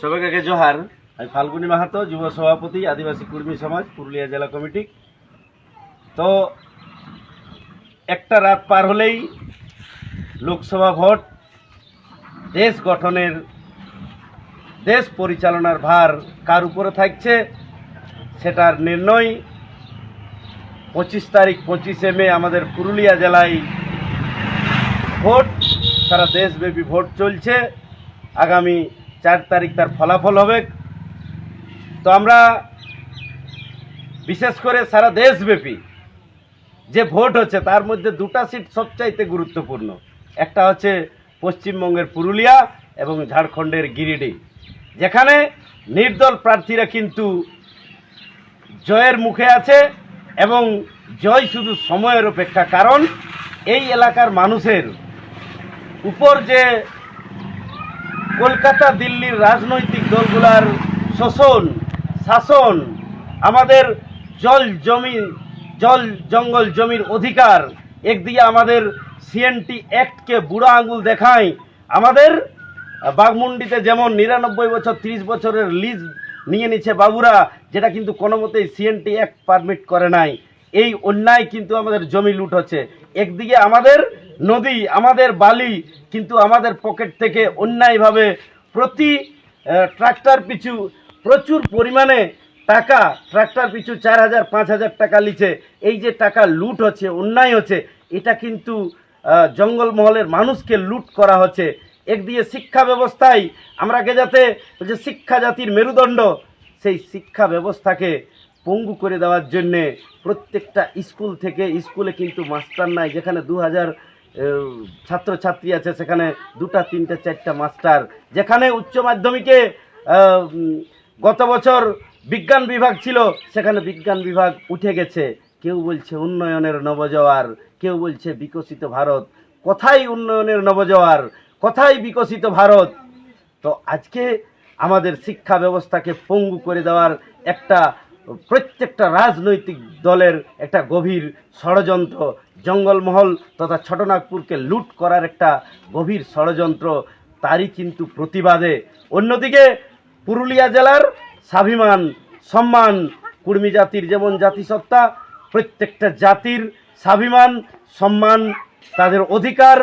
সবাইকে জোহার। আমি ফাল্গুনি মাহাতো, যুব সভাপতি, আদিবাসী কর্মী সমাজ, পুরুলিয়া জেলা কমিটি। তো একটা রাত পার হলেই লোকসভা ভোট, দেশ গঠনের, দেশ পরিচালনার ভার কার উপরে থাকছে সেটার নির্ণয় পঁচিশ তারিখ পঁচিশে মে আমাদের পুরুলিয়া জেলায় ভোট, সারা দেশব্যাপী ভোট চলছে। আগামী চার তারিখ তার ফলাফল হবে। তো আমরা বিশেষ করে সারা দেশব্যাপী যে ভোট হচ্ছে, তার মধ্যে দুটা সিট সবচাইতে গুরুত্বপূর্ণ। একটা হচ্ছে পশ্চিমবঙ্গের পুরুলিয়া এবং ঝাড়খণ্ডের গিরিডি। যেখানে নির্দল প্রার্থীরা কিন্তু জয়ের মুখে আছে এবং জয় শুধু সময়ের অপেক্ষা। কারণ এই এলাকার মানুষের উপর যে কলকাতা, দিল্লির রাজনৈতিক দলগুলার শোষণ, শাসন, আমাদের জল জমি, জল জঙ্গল জমির অধিকার, একদিকে আমাদের সিএনটি অ্যাক্টকে বুড়া আঙুল দেখায়, আমাদের বাগমুন্ডিতে যেমন নিরানব্বই বছর, তিরিশ বছরের লিজ নিয়ে নিচ্ছে বাবুরা, যেটা কিন্তু কোনো মতেই সিএনটি অ্যাক্ট পারমিট করে নাই। এই অন্যায় কিন্তু আমাদের জমি লুট হচ্ছে। একদিকে আমাদের নদী, আমাদের বালি, কিন্তু আমাদের পকেট থেকে অন্যায়ভাবে প্রতি ট্রাক্টর পিছু প্রচুর পরিমাণে টাকা, ট্রাক্টর পিছু চার হাজার, পাঁচ হাজার টাকা লিছে। এই যে টাকা লুট হচ্ছে, অন্যায় হচ্ছে, এটা কিন্তু জঙ্গলমহলের মানুষকে লুট করা হচ্ছে। একদিকে শিক্ষা ব্যবস্থায় আমরাকে যাতে যে শিক্ষা জাতির মেরুদণ্ড, সেই শিক্ষা ব্যবস্থাকে পঙ্গু করে দেওয়ার জন্যে প্রত্যেকটা স্কুল থেকে, স্কুলে কিন্তু মাস্টার নাই, যেখানে দু হাজার ছাত্রছাত্রী আছে, সেখানে দুটা, তিনটা, চারটা মাস্টার। যেখানে উচ্চ মাধ্যমিকে গত বছর বিজ্ঞান বিভাগ ছিল, সেখানে বিজ্ঞান বিভাগ উঠে গেছে। কেউ বলছে উন্নয়নের নবজোয়ার, কেউ বলছে বিকশিত ভারত। কোথায় উন্নয়নের নবজোয়ার? কোথায় বিকশিত ভারত? তো আজকে আমাদের শিক্ষা ব্যবস্থাকে পঙ্গু করে দেওয়ার একটা প্রত্যেকটা রাজনৈতিক দলের একটা গভীর ষড়যন্ত্র, জঙ্গলমহল তথা ছটনাগপুরকে লুট করার একটা গভীর ষড়যন্ত্র, তারই কিন্তু প্রতিবাদে। অন্যদিকে পুরুলিয়া জেলার স্বাভিমান, সম্মান, কুর্মী জাতির যেমন জাতিসত্তা, প্রত্যেকটা জাতির স্বাভিমান, সম্মান তাদের অধিকার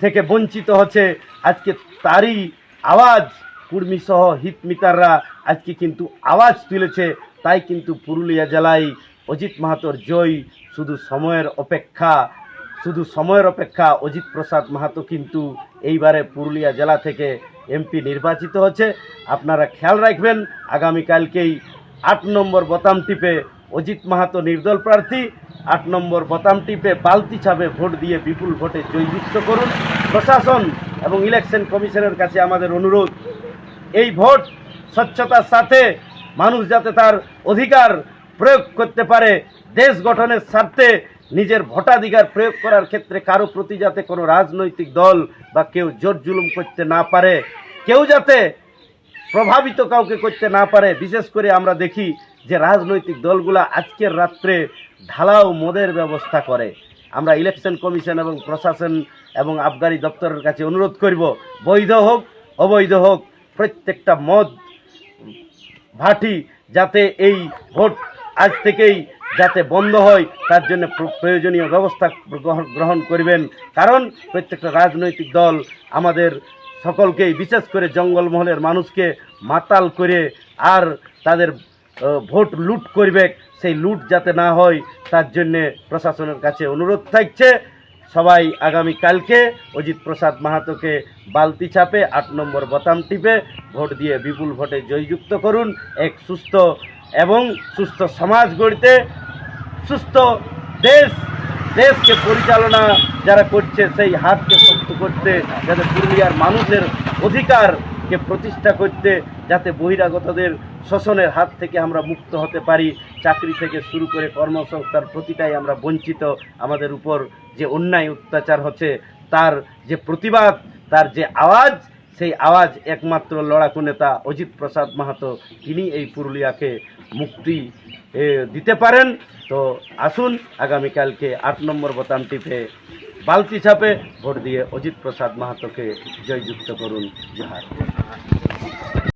থেকে বঞ্চিত হচ্ছে। আজকে তারই আওয়াজ কুর্মী সহ হিতমিতাররা আজকে কিন্তু আওয়াজ তুলেছে তাই কিন্তু পুরুলিয়া জেলায় অজিত মাহাতোর জয় শুধু সময়ের অপেক্ষা, শুধু সময়ের অপেক্ষা অজিত প্রসাদ মাহাতো কিন্তু এইবারে পুরুলিয়া জেলা থেকে এমপি নির্বাচিত হচ্ছে আপনারা খেয়াল রাখবেন, আগামীকালকেই আট নম্বর বোতাম টিপে অজিত মাহাতো নির্দল প্রার্থী, আট নম্বর বোতাম টিপে বালতি ছাপে ভোট দিয়ে বিপুল ভোটে জয়যুক্ত করুন। প্রশাসন এবং ইলেকশন কমিশনের কাছে আমাদের অনুরোধ, এই ভোট স্বচ্ছতার সাথে মানুষ যাতে তার অধিকার প্রয়োগ করতে পারে, দেশ গঠনের স্বার্থে নিজের ভোটাধিকার প্রয়োগ করার ক্ষেত্রে কারও প্রতি যাতে কোনো রাজনৈতিক দল বা কেউ জোর জুলুম করতে না পারে, কেউ যাতে প্রভাবিত কাউকে করতে না পারে, বিশেষ করে আমরা দেখি যে রাজনৈতিক দলগুলা আজকের রাত্রে ঢালাও মদের ব্যবস্থা করে। আমরা ইলেকশন কমিশন এবং প্রশাসন এবং আবগারি দপ্তরের কাছে অনুরোধ করব, বৈধ হোক, অবৈধ হোক, প্রত্যেকটা মদ ভাটি যাতে এই ভোট আজ থেকেই যাতে বন্ধ হয়, তার জন্য প্রয়োজনীয় ব্যবস্থা গ্রহণ- করবেন। কারণ প্রত্যেকটা রাজনৈতিক দল আমাদের সকলকেই, বিশেষ করে জঙ্গলমহলের মানুষকে মাতাল করে আর তাদের ভোট লুট করবে। সেই লুট যাতে না হয়, তার জন্যে প্রশাসনের কাছে অনুরোধ থাকছে। সবাই আগামী কালকে অজিত প্রসাদ মাহাতোকে বালতি চাপে আট নম্বর বোতাম টিপে ভোট দিয়ে বিপুল ভোটে জয়যুক্ত করুন এক সুস্থ এবং সুস্থ সমাজ গড়তে সুস্থ দেশ, দেশকে পরিচালনা যারা করছে সেই হাতকে শক্ত করতে, যাতে পুরুলিয়ার মানুষের অধিকারকে প্রতিষ্ঠা করতে, যাতে বহিরাগতদের শোষণের হাত থেকে আমরা মুক্ত হতে পারি, চাকরি থেকে শুরু করে কর্মসংস্থার প্রতিটাই আমরা বঞ্চিত। আমাদের উপর যে অন্যায় অত্যাচার হচ্ছে, তার যে প্রতিবাদ, তার যে আওয়াজ, সেই আওয়াজ একমাত্র লড়াকু নেতা অজিত প্রসাদ মাহাতো, তিনি এই পুরুলিয়াকে মুক্তি দিতে পারেন। তো আসুন, আগামীকালকে আট নম্বর বোতাম টিপে বালতি ছাপে ভোট দিয়ে অজিত প্রসাদ মাহাতোকে জয়যুক্ত করুন জোহার